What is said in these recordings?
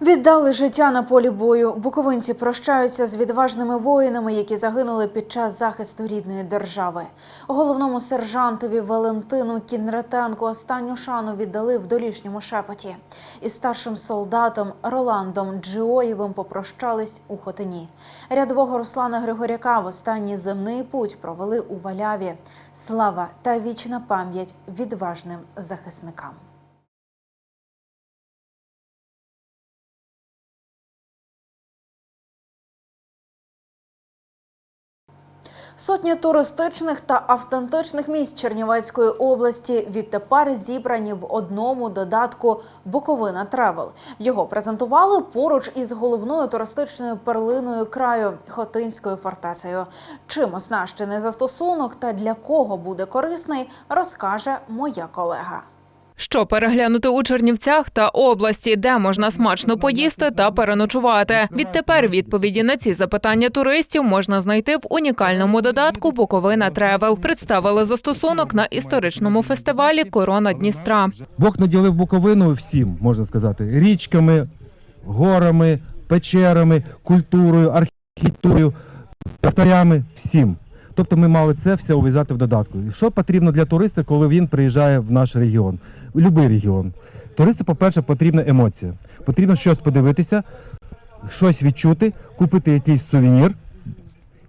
Віддали життя на полі бою. Буковинці прощаються з відважними воїнами, які загинули під час захисту рідної держави. Головному сержантові Валентину Кінретенку останню шану віддали в долішньому шепоті. Із старшим солдатом Роландом Джиоєвим попрощались у Хотині. Рядового Руслана Григоряка в останній земний путь провели у Валяві. Слава та вічна пам'ять відважним захисникам. Сотні туристичних та автентичних місць Чернівецької області відтепер зібрані в одному додатку Буковина Тревел. Його презентували поруч із головною туристичною перлиною краю Хотинською фортецею. Чим оснащений застосунок та для кого буде корисний, розкаже моя колега. Що переглянути у Чернівцях та області, де можна смачно поїсти та переночувати. Відтепер відповіді на ці запитання туристів можна знайти в унікальному додатку Буковина Тревел. Представили застосунок на історичному фестивалі Корона Дністра. Бог наділив Буковину всім, можна сказати, річками, горами, печерами, культурою, архітектурою, повторями, всім. Тобто ми мали це все ув'язати в додатку. Що потрібно для туриста, коли він приїжджає в наш регіон, в будь-який регіон? Туристу, по-перше, потрібна емоція. Потрібно щось подивитися, щось відчути, купити якийсь сувенір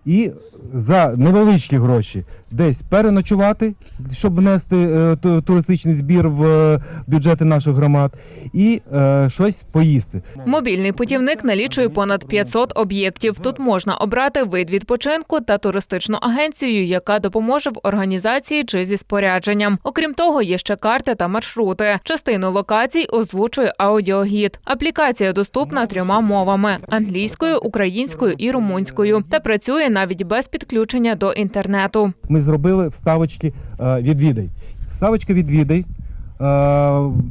і за невеличкі гроші десь переночувати, щоб внести е, туристичний збір в е, бюджети наших громад, і е, щось поїсти. Мобільний путівник налічує понад 500 об'єктів. Тут можна обрати вид відпочинку та туристичну агенцію, яка допоможе в організації чи зі спорядженням. Окрім того, є ще карти та маршрути. Частину локацій озвучує аудіогід. Аплікація доступна трьома мовами: англійською, українською і румунською, та працює навіть без підключення до інтернету. Ми зробили вставочки е, відвідай. Вставочка відвідай. Е,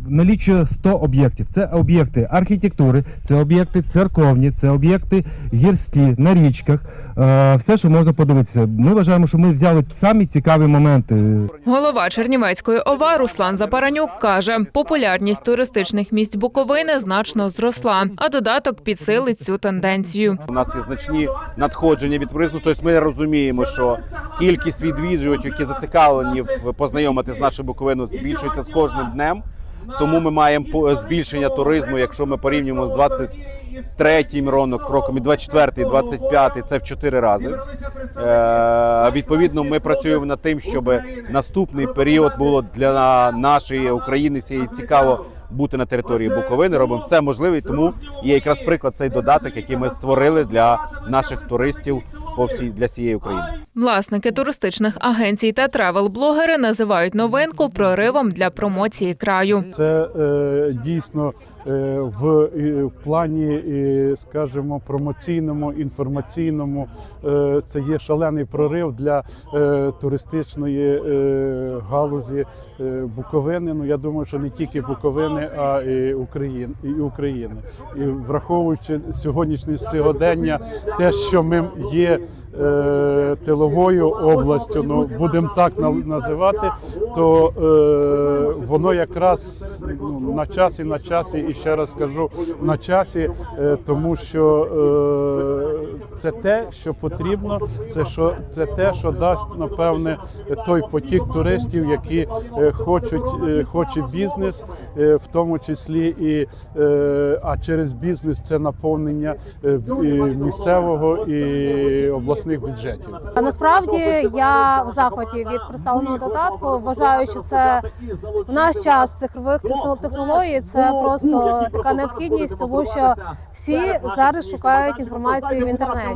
Налічує 100 об'єктів. Це об'єкти архітектури, це об'єкти церковні, це об'єкти гірські на річках. е, Все, що можна подивитися. Ми вважаємо, що ми взяли самі цікаві моменти. Голова Чернівецької ОВА Руслан Запаранюк каже, популярність туристичних місць Буковини значно зросла, а додаток підсилить цю тенденцію. У нас є значні надходження від туризму. Тобто ми розуміємо, що кількість відвідувачів, які зацікавлені в познайомити з нашою Буковиною, збільшується з кожним днем. Тому ми маємо збільшення туризму, якщо ми порівнюємо з 23-м роком, роком і 24-й, 25-й, це в 4 рази. Е, відповідно, ми працюємо над тим, щоб наступний період було для нашої України всієї цікаво бути на території Буковини. Робимо все можливе, і тому є якраз приклад цей додаток, який ми створили для наших туристів по всій для всієї України. Власники туристичних агенцій та тревел-блогери називають новинку проривом для промоції краю. Це е, дійсно е, в, е, в плані, е, скажімо, промоційному, інформаційному. Е, це є шалений прорив для е, туристичної е, галузі е, Буковини. Ну я думаю, що не тільки Буковини, а і України і України. І враховуючи сьогоднішнє сьогодення, те, що ми є. е, Тиловою областю, ну будемо так називати, то е, воно якраз ну, на часі, на часі, і ще раз скажу на часі, е, тому що е, це те, що потрібно, це що це те, що дасть напевне той потік туристів, які е, хочуть, е, хоче бізнес, е, в тому числі і а через бізнес це наповнення місцевого і обласних бюджетів. А Насправді я в захваті від представленого додатку. Вважаю, що це в наш час цифрових техно- технологій. Це просто така необхідність, тому що всі зараз шукають інформацію в інтернеті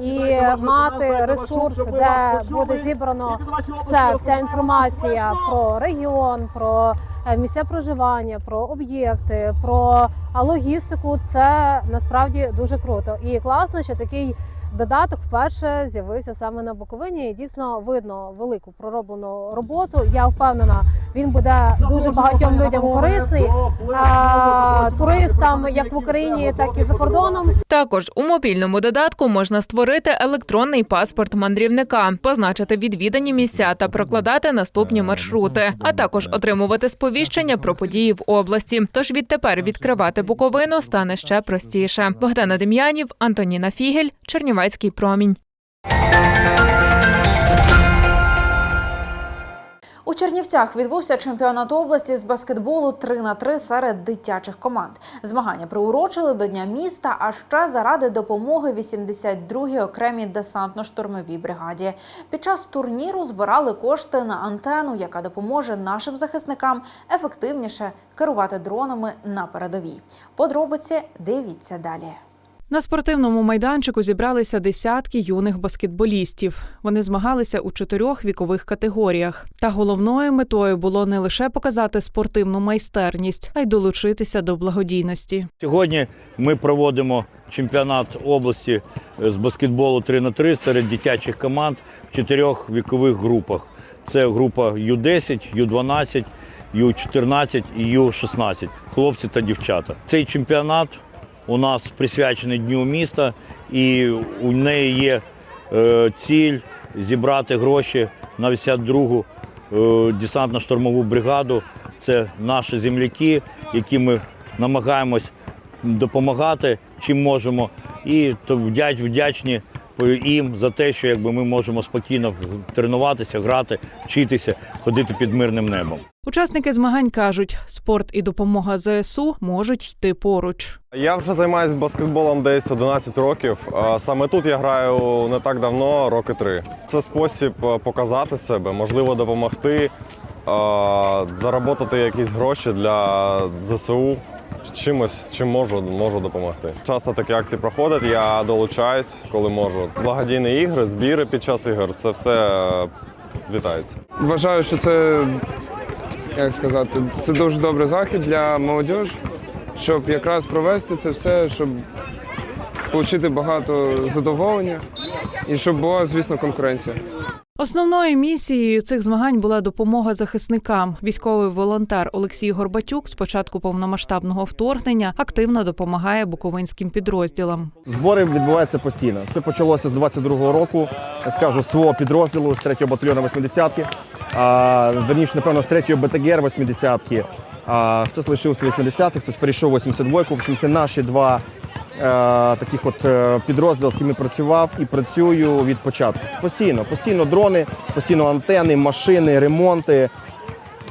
і мати ресурс, де буде зібрано все, вся інформація про регіон, про е, місця проживання, про об'єкти, про логістику. Це насправді дуже круто і класно, що такий додаток вперше з'явився саме на Буковині. І дійсно видно велику пророблену роботу. Я впевнена, він буде дуже багатьом людям корисний а, туристам, як в Україні, так і за кордоном. Також у мобільному додатку можна створити електронний паспорт мандрівника, позначити відвідані місця та прокладати наступні маршрути, а також отримувати сповіщення про події в області. Тож відтепер відкривати Буковину стане ще простіше. Богдана Дем'янів, Антоніна Фігель, Чернівецький промінь. У Чернівцях відбувся чемпіонат області з баскетболу 3 на 3 серед дитячих команд. Змагання приурочили до Дня міста, а ще заради допомоги 82-й окремій десантно-штурмовій бригаді. Під час турніру збирали кошти на антенну, яка допоможе нашим захисникам ефективніше керувати дронами на передовій. Подробиці дивіться далі. На спортивному майданчику зібралися десятки юних баскетболістів. Вони змагалися у чотирьох вікових категоріях. Та головною метою було не лише показати спортивну майстерність, а й долучитися до благодійності. Сьогодні ми проводимо чемпіонат області з баскетболу 3 на 3 серед дитячих команд в чотирьох вікових групах. Це група Ю-10, Ю-12, Ю-14 і Ю-16, хлопці та дівчата. Цей чемпіонат у нас присвячений Дню міста, і у неї є е, ціль зібрати гроші на 82-гу е, десантно-штурмову бригаду. Це наші земляки, які ми намагаємось допомагати чим можемо. І то вдячні їм за те, що якби ми можемо спокійно тренуватися, грати, вчитися, ходити під мирним небом. Учасники змагань кажуть, спорт і допомога ЗСУ можуть йти поруч. Я вже займаюся баскетболом десь 11 років. Саме тут я граю не так давно, роки три. Це спосіб е, показати себе, можливо, допомогти, е, заробити якісь гроші для ЗСУ. Чимось, чим можу, можу допомогти. Часто такі акції проходять, я долучаюсь, коли можу. Благодійні ігри, збіри під час ігор це все е, вітається. Вважаю, що це як сказати, це дуже добрий захід для молодіжі, щоб якраз провести це все, щоб отримати багато задоволення і щоб була, звісно, конкуренція. Основною місією цих змагань була допомога захисникам. Військовий волонтер Олексій Горбатюк з початку повномасштабного вторгнення активно допомагає буковинським підрозділам. Збори відбуваються постійно. Це почалося з 22-го року. Я скажу свого підрозділу з 3-го батальйону 80-ки. А, верніше, напевно, з 3-го БТГР 80-ки. А, хтось лишився 80-х, хтось перейшов 82-ку. В общем, це наші два таких от е, підрозділи, з якими працював і працюю від початку. Постійно, постійно дрони, постійно антени, машини, ремонти.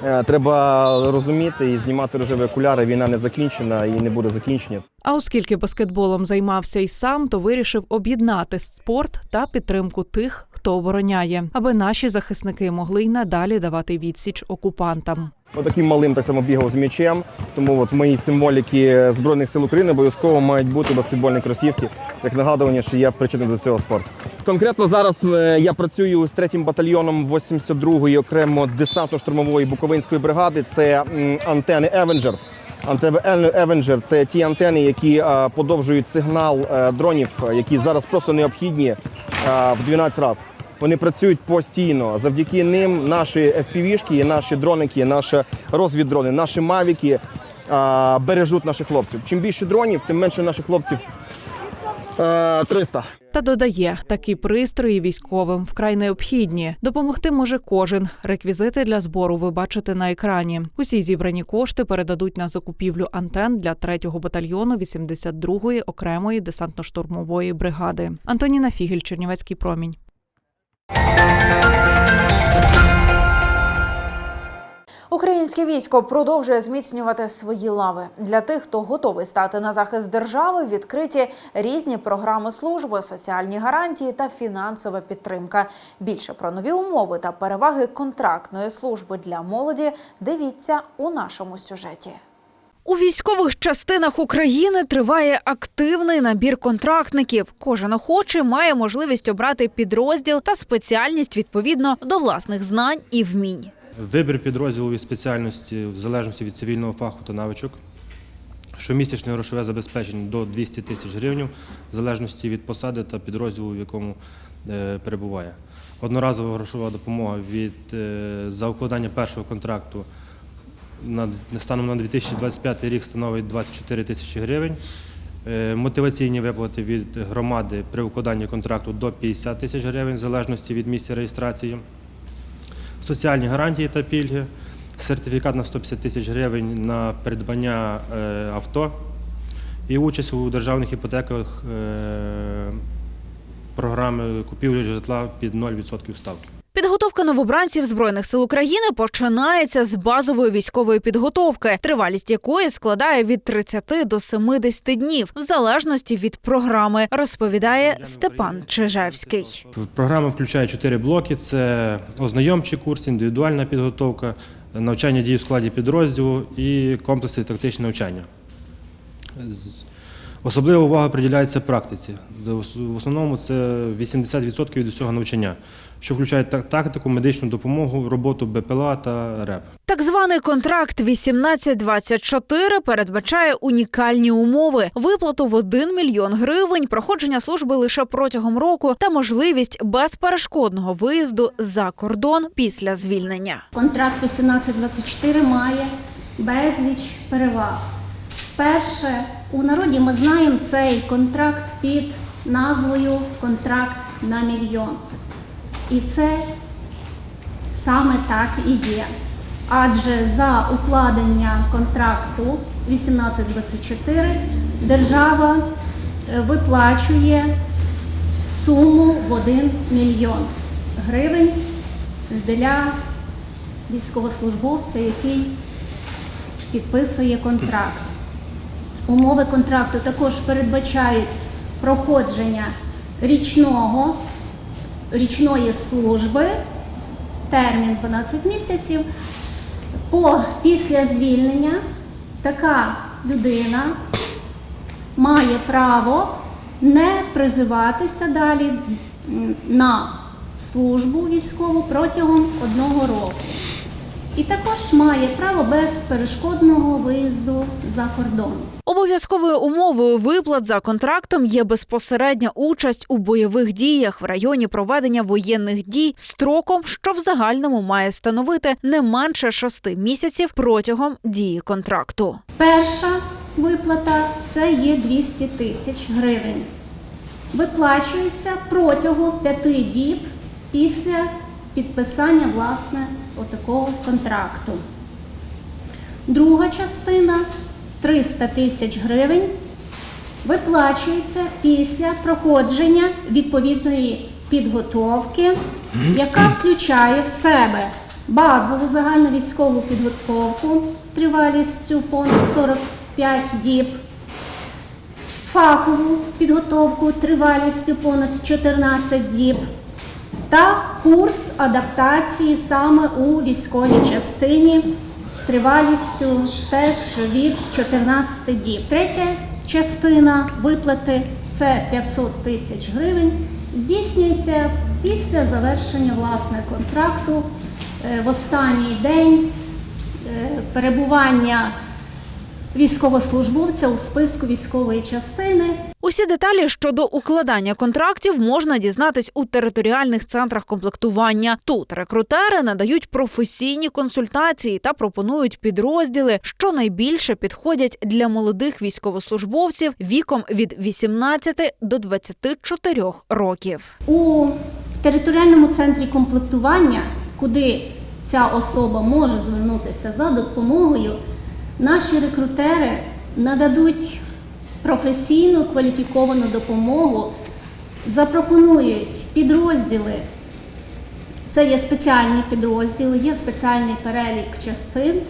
Е, Треба розуміти і знімати рожеві окуляри. Війна не закінчена і не буде закінчення. А оскільки баскетболом займався й сам, то вирішив об'єднати спорт та підтримку тих, хто обороняє, аби наші захисники могли й надалі давати відсіч окупантам. Отаким малим так само бігав з м'ячем. Тому от мої символіки Збройних сил України обов'язково мають бути баскетбольні кросівки, як нагадування, що я причетний до цього спорту. Конкретно зараз е, я працюю з 3-м батальйоном 82-ї окремо десантно-штурмової буковинської бригади. Це антени Евенджер. Антени Евенджер це ті антени, які е, подовжують сигнал е, дронів, які зараз просто необхідні в 12 разів. Вони працюють постійно. Завдяки ним наші FPV-шки, наші дроники, наші розвіддрони, наші мавіки а, бережуть наших хлопців. Чим більше дронів, тим менше наших хлопців. Е, 300. Та додає, такі пристрої військовим вкрай необхідні. Допомогти може кожен. Реквізити для збору ви бачите на екрані. Усі зібрані кошти передадуть на закупівлю антен для 3-го батальйону 82-ї окремої десантно-штурмової бригади. Антоніна Фігель, Чернівецький промінь. Українське військо продовжує зміцнювати свої лави для тих, хто готовий стати на захист держави. Відкриті різні програми служби, соціальні гарантії та фінансова підтримка. Більше про нові умови та переваги контрактної служби для молоді. Дивіться у нашому сюжеті. У військових частинах України триває активний набір контрактників. Кожен охочий має можливість обрати підрозділ та спеціальність відповідно до власних знань і вмінь. Вибір підрозділу і спеціальності в залежності від цивільного фаху та навичок, щомісячне грошове забезпечення до 200 тисяч гривень, в залежності від посади та підрозділу, в якому е, перебуває. Одноразова грошова допомога від е, за укладання першого контракту станом на 2025 рік становить 24 тисячі гривень. Е, Мотиваційні виплати від громади при укладанні контракту до 50 тисяч гривень, в залежності від місця реєстрації. Соціальні гарантії та пільги, сертифікат на 150 тисяч гривень на придбання е, авто і участь у державних іпотеках е, програми купівлі житла під 0% ставки. Підготовка новобранців збройних сил України починається з базової військової підготовки, тривалість якої складає від 30 до 70 днів, в залежності від програми, розповідає Степан Чижевський. Програма включає чотири блоки: це ознайомчий курс, індивідуальна підготовка, навчання дій у складі підрозділу і комплекси тактичне навчання. Особлива увага приділяється практиці. В в основному це 80% від усього навчання, що включає тактику, медичну допомогу, роботу БПЛА та РЕП. Так званий контракт 1824 передбачає унікальні умови: виплату в 1 мільйон гривень, проходження служби лише протягом року та можливість безперешкодного виїзду за кордон після звільнення. Контракт 1824 має безліч переваг. Перше, у народі ми знаємо цей контракт під назвою Контракт на мільйон. І це саме так і є. Адже за укладення контракту 1824 держава е, виплачує суму в 1 мільйон гривень для військовослужбовця, який підписує контракт. Умови контракту також передбачають проходження річного, річної служби, термін 12 місяців. По після звільнення така людина має право не призиватися далі на службу військову протягом одного року. І також має право безперешкодного виїзду за кордон. Обов'язковою умовою виплат за контрактом є безпосередня участь у бойових діях в районі проведення воєнних дій строком, що в загальному має становити не менше шести місяців протягом дії контракту. Перша виплата це є 200 тисяч гривень. Виплачується протягом п'яти діб після підписання власне отакого контракту. Друга частина 300 тисяч гривень виплачується після проходження відповідної підготовки, яка включає в себе базову загальновійськову підготовку тривалістю понад 45 діб, фахову підготовку тривалістю понад 14 діб та курс адаптації саме у військовій частині тривалістю теж від 14 діб. Третя частина виплати це 500 тисяч гривень. Здійснюється після завершення власне контракту е, в останній день е, перебування військовослужбовця у списку військової частини Усі деталі щодо укладання контрактів можна дізнатись у територіальних центрах комплектування. Тут рекрутери надають професійні консультації та пропонують підрозділи, що найбільше підходять для молодих військовослужбовців віком від 18 до 24 років. у територіальному центрі комплектування, куди ця особа може звернутися за допомогою, наші рекрутери нададуть професійну кваліфіковану допомогу, запропонують підрозділи. Це є спеціальні підрозділи, є спеціальний перелік частин,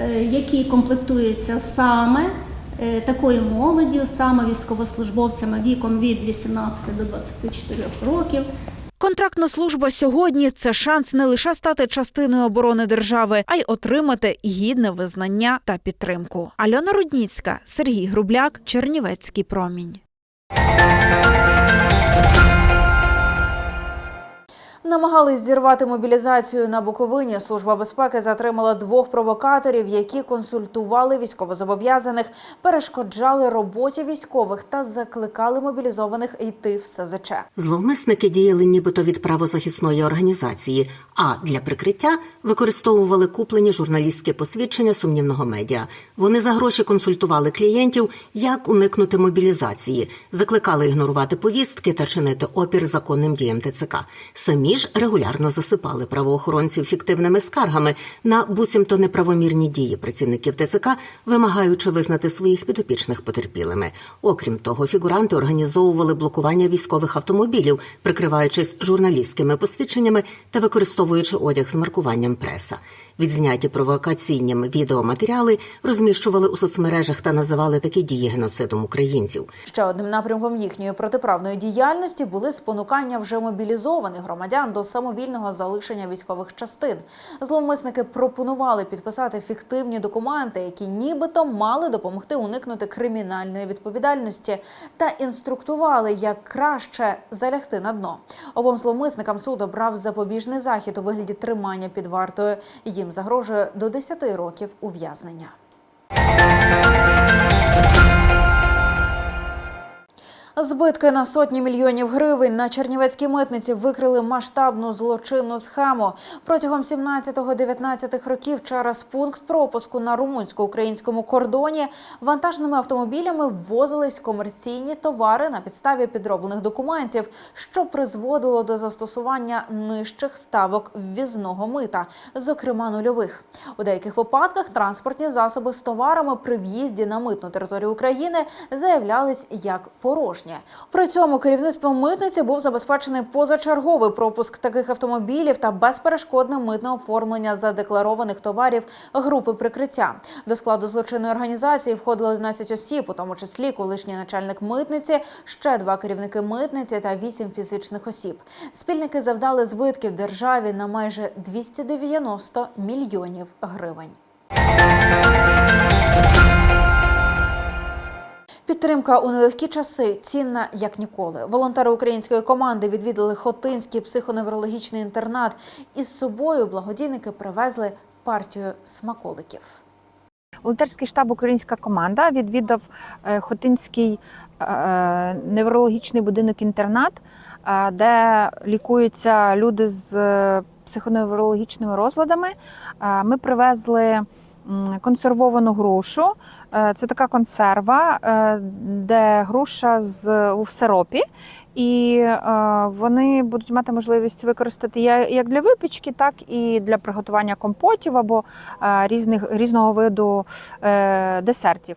е, які комплектуються саме е, такою молоддю, саме військовослужбовцями віком від 18 до 24 років. Контрактна служба сьогодні це шанс не лише стати частиною оборони держави, а й отримати гідне визнання та підтримку. Альона Рудніцька, Сергій Грубляк, Чернівецький промінь. Намагались зірвати мобілізацію на Буковині. Служба безпеки затримала двох провокаторів, які консультували військовозобов'язаних, перешкоджали роботі військових та закликали мобілізованих йти в СЗЧ. Зловмисники діяли нібито від правозахисної організації, а для прикриття використовували куплені журналістські посвідчення сумнівного медіа. Вони за гроші консультували клієнтів, як уникнути мобілізації, закликали ігнорувати повістки та чинити опір законним діям ТЦК. Самі ж регулярно засипали правоохоронців фіктивними скаргами на буцімто неправомірні дії працівників ТЦК, вимагаючи визнати своїх підопічних потерпілими. Окрім того, фігуранти організовували блокування військових автомобілів, прикриваючись журналістськими посвідченнями та використовуючи одяг з маркуванням преса. Відзняті провокаційними відеоматеріали розміщували у соцмережах та називали такі дії геноцидом українців. Ще одним напрямком їхньої протиправної діяльності були спонукання вже мобілізованих громадян до самовільного залишення військових частин. Зловмисники пропонували підписати фіктивні документи, які нібито мали допомогти уникнути кримінальної відповідальності, та інструктували, як краще залягти на дно. Обом зловмисникам суд обрав запобіжний захід у вигляді тримання під вартою. Їм загрожує до 10 років ув'язнення. Збитки на сотні мільйонів гривень на Чернівецькій митниці викрили масштабну злочинну схему. Протягом 17-19 років через пункт пропуску на румунсько-українському кордоні вантажними автомобілями ввозились комерційні товари на підставі підроблених документів, що призводило до застосування нижчих ставок ввізного мита, зокрема нульових. У деяких випадках транспортні засоби з товарами при в'їзді на митну територію України заявлялись як порожні. При цьому керівництвом митниці був забезпечений позачерговий пропуск таких автомобілів та безперешкодне митне оформлення задекларованих товарів групи прикриття. До складу злочинної організації входило 11 осіб, у тому числі колишній начальник митниці, ще два керівники митниці та вісім фізичних осіб. Спільники завдали збитків державі на майже 290 мільйонів гривень. Підтримка у нелегкі часи цінна як ніколи. Волонтери української команди відвідали Хотинський психоневрологічний інтернат. Із собою благодійники привезли партію смаколиків. Волонтерський штаб Українська команда відвідав е, Хотинський е, неврологічний будинок-інтернат, е, де лікуються люди з е, психоневрологічними розладами. Е, Ми привезли консервовану грушу. Е, Це така консерва, е, де груша з в сиропі. І е, вони будуть мати можливість використати як для випічки, так і для приготування компотів або різних різного виду десертів.